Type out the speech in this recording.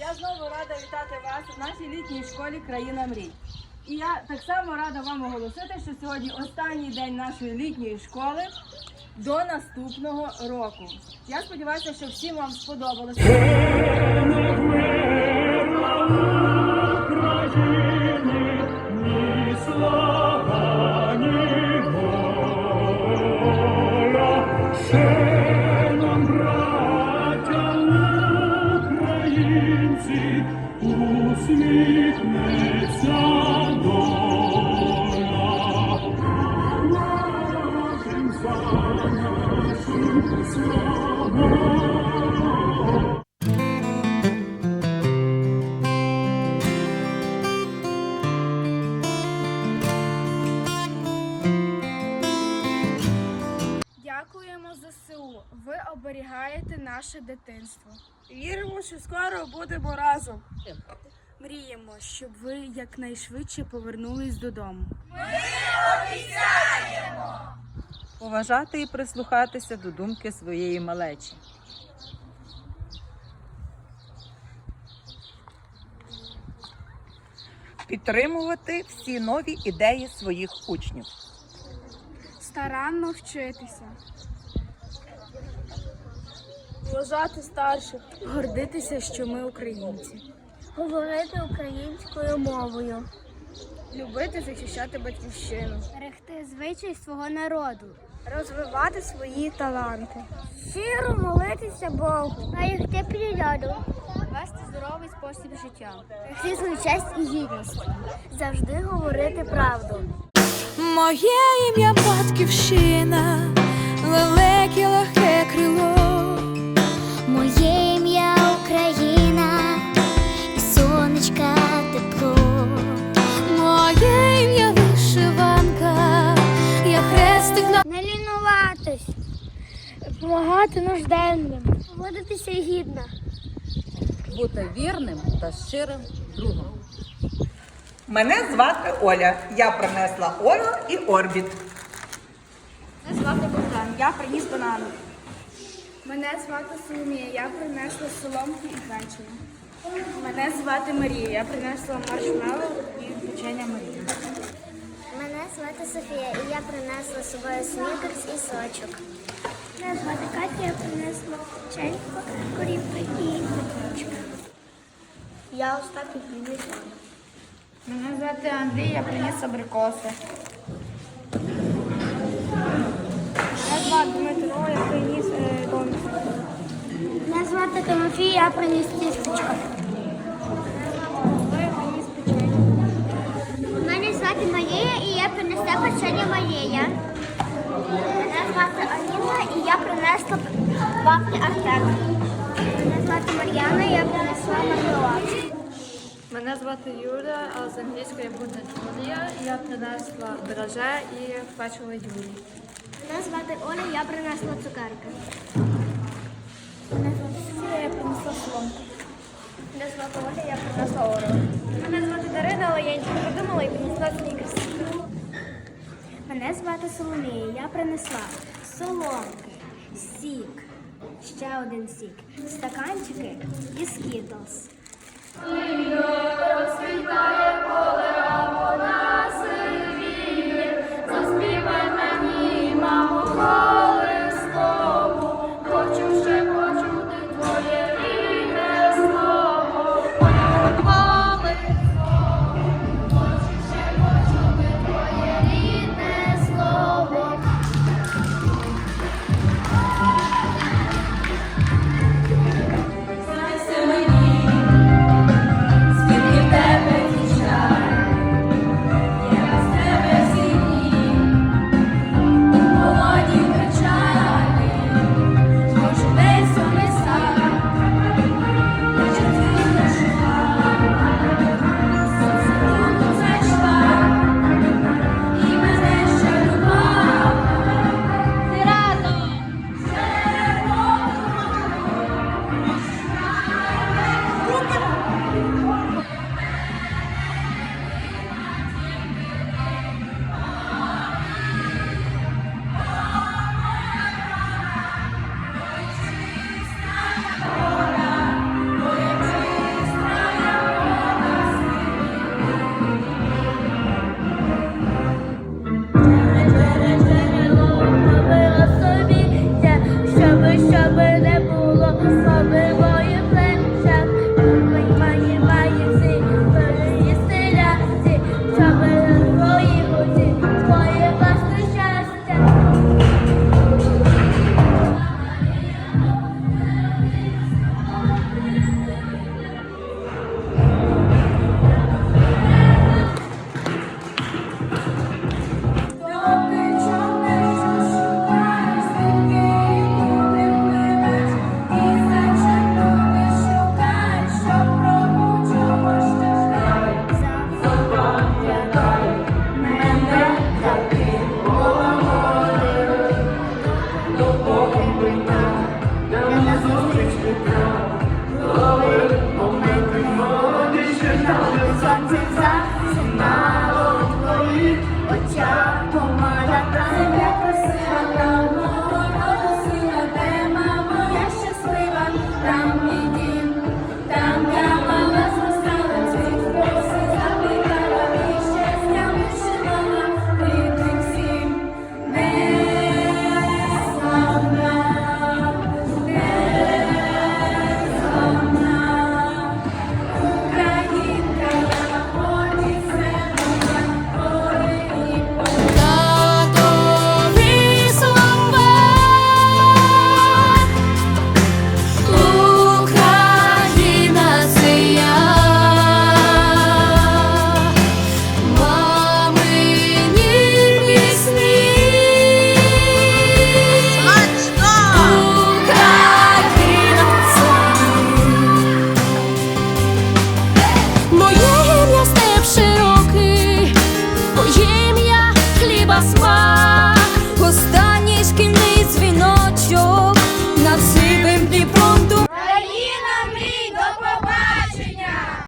Я знову рада вітати вас у нашій літній школі Країна мрій. І я так само рада вам оголосити, що сьогодні останній день нашої літньої школи до наступного року. Я сподіваюся, що всім вам сподобалося. Дякуємо ЗСУ. Ви оберігаєте наше дитинство. Віримо, що скоро будемо разом. Мріємо, щоб ви якнайшвидше повернулись додому. Ми обіцяємо! поважати і прислухатися до думки своєї малечі. Підтримувати всі нові ідеї своїх учнів. Старанно вчитися, Вважати старших. гордитися, що ми українці, Говорити українською мовою, любити захищати батьківщину, берегти звичай свого народу, розвивати свої таланти, щиро молитися Богу, берегти природу, вести здоровий спосіб життя. берегти свою честь і гідність, завжди говорити правду. Моє ім'я батьківщина, велике легке крило. Тепло. Моє ім'я вишиванка, я хрестик на Не лінуватись, Допомагати нужденним. поводитися гідно. Бути вірним та щирим другом. Мене звати Оля. Я принесла Олю і Орбіт. Мене звати Богдан, я приніс банани. Мене звати Соломія, я принесла соломки і печиво. Мене звати Марія, я принесла маршмеллоу і печення Марії. Мене звати Софія, і я принесла з собою снікерс і сочок. Мене звати Катя, я принесла печенько, корівки і квіточка. Я Остап і приніс Мене звати Андрій, я приніс абрикоси. Мене звати Дмитро, я приніс е, домик. Мене звати Тимофій, я приніс тістечко. Принесла печення Марія. Мене звати Аліна, і я принесла вафлі Артем. Мене звати Мар'яна, і я принесла мармелад. Мене звати Юля, а з англійської буде Джулія. Я принесла драже і печиво Юлі. Мене звати Оля, я принесла цукерки. Мене звати Софія, я принесла соломку. Мене звати Оля, я принесла Ору. Мене звати Дарина, але я нічого не придумала і принесла снікерс. Мене звати Соломія, я принесла соломки, сік, ще один сік, стаканчики і скітлс. Розквітає мені,